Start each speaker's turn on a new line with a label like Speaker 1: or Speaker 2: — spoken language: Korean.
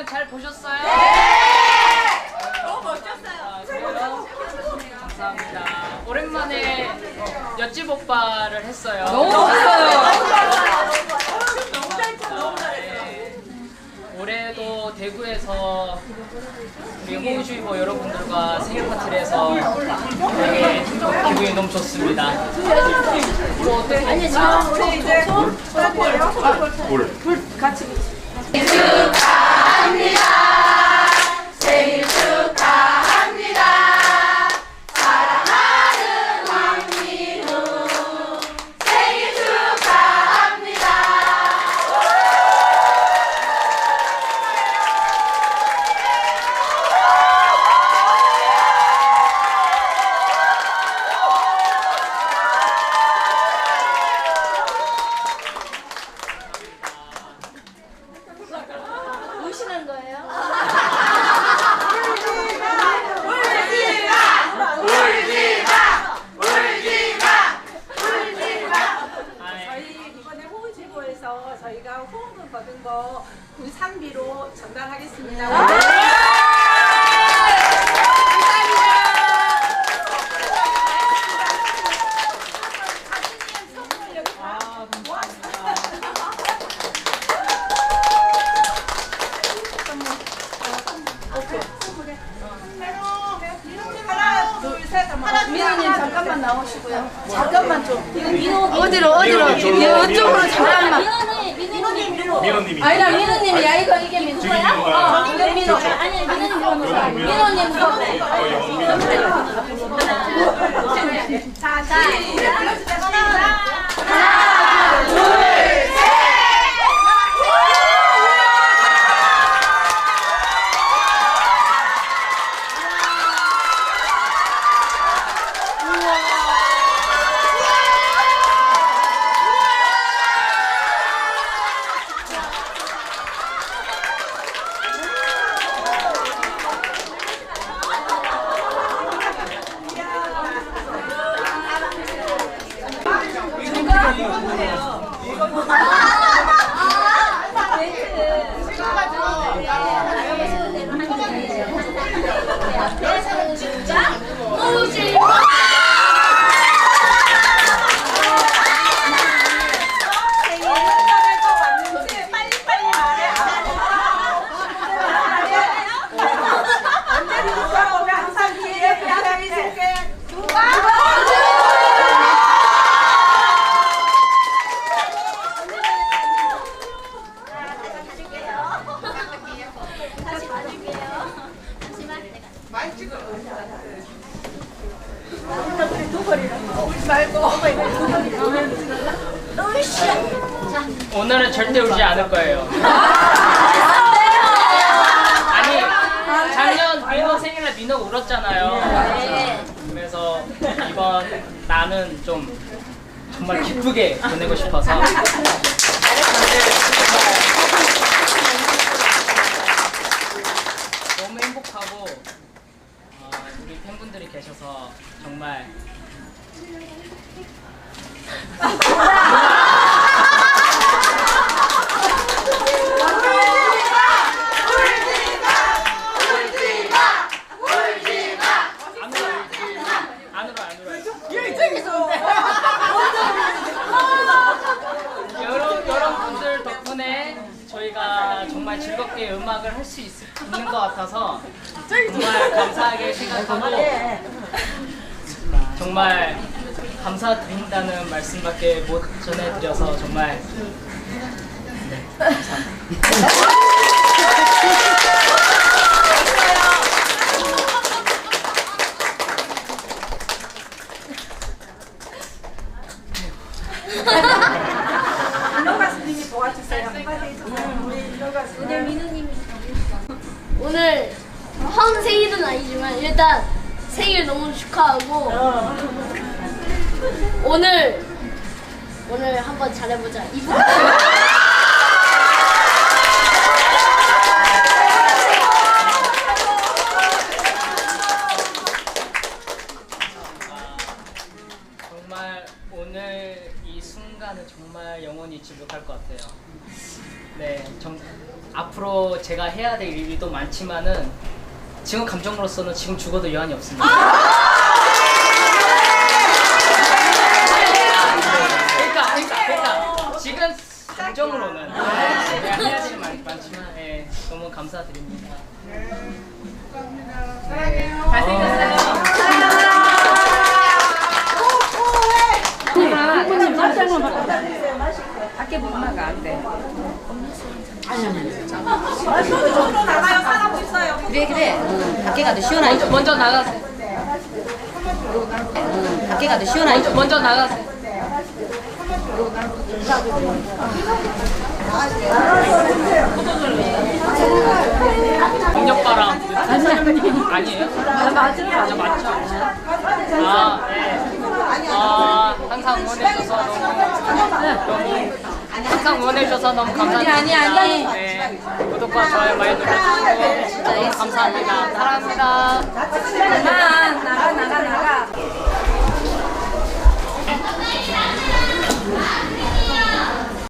Speaker 1: 공연 잘 보셨어요?
Speaker 2: 너무 멋졌어요.
Speaker 1: 아, 그래요? 감사합니다. 오랜만에 옆집 오빠를 했어요.
Speaker 3: 너무 좋았어요.
Speaker 1: 네. 올해도 대구에서 우리 홍주이보 여러분들과 생일 파티를 해서 되게 기분이 너무 좋습니다.
Speaker 2: 아니 지금 우리 이제 불
Speaker 4: 우시는
Speaker 2: 저희가 후원금 받은 거 군산비로 전달하겠습니다. 하나, 둘, 셋, 한번.
Speaker 4: 민호님 잠깐만 나오시고요. 잠깐만 좀. 어디로 어디로? 이쪽으로 잠깐만. 민호님 민호님
Speaker 5: 민호님이
Speaker 4: 아니라 민호님이 야 이거 이게 민호
Speaker 5: 지금
Speaker 4: 거야?
Speaker 5: 민호가
Speaker 4: 어 이거 민호. 아니 민호님 민호. 민호님 거.
Speaker 2: 자, 자, 이제 불러주세요. 시작. 왔는지 빨리빨리 말해. 언제부터 우리 항상 뒤에 부장이 있을게.
Speaker 4: 다시 봐줄게요. 잠시만.
Speaker 1: 오늘은 절대 울지 않을 거예요. 아니 작년 민호 생일날 민호 울었잖아요. 그래서 이번 나는 좀 정말 기쁘게 보내고 싶어서 너무 행복하고 어, 우리 팬분들이 계셔서 정말 안 울어 안 울어 안 울어 여러 여러분들 덕분에 저희가 정말 즐겁게 음악을 할 수 있는 것 같아서 정말 감사하게 생각하고 정말 감사드린다는 말씀밖에 못 전해드려서 정말 네, 감사합니다.
Speaker 2: 민호 가수님이 도와주세요. 한마디 해주세요. 우리 민호 가수님.
Speaker 6: 오늘 헌 생일은 아니지만 일단 생일 너무 축하하고 오늘 오늘 한번 잘해보자. 이분
Speaker 1: 정말 오늘 이 순간은 정말 영원히 잊지 못할 것 같아요. 네, 정, 앞으로 뭐 제가 해야 될 일도 많지만은 지금 감정으로서는 지금 죽어도 여한이 없습니다. 그러니까, 그러니까, 그러니까 지금 감정으로는 제가 해야 될말 많지만 예, 너무 감사드립니다. 네, 잘생겼어요.
Speaker 2: 저도 나가요. 사람 있어요.
Speaker 4: 그래 그래. 응, 밖에 가도 시원하게.
Speaker 1: 먼저 먼저 나가세요.
Speaker 4: 응, 밖에 가도 시원하게.
Speaker 1: 먼저 먼저 나가세요. 동력바람 아니에요? 맞아 맞죠. 아 네. 아 항상 응원해줘서 너무 너무 항상 응원해줘서 너무 감사합니다.
Speaker 4: 아니, 아니, 아니.
Speaker 1: 네. 구독과 좋아요 많이 눌러주시고 너무 감사합니다. 사랑합니다.
Speaker 4: 나가 나가 나가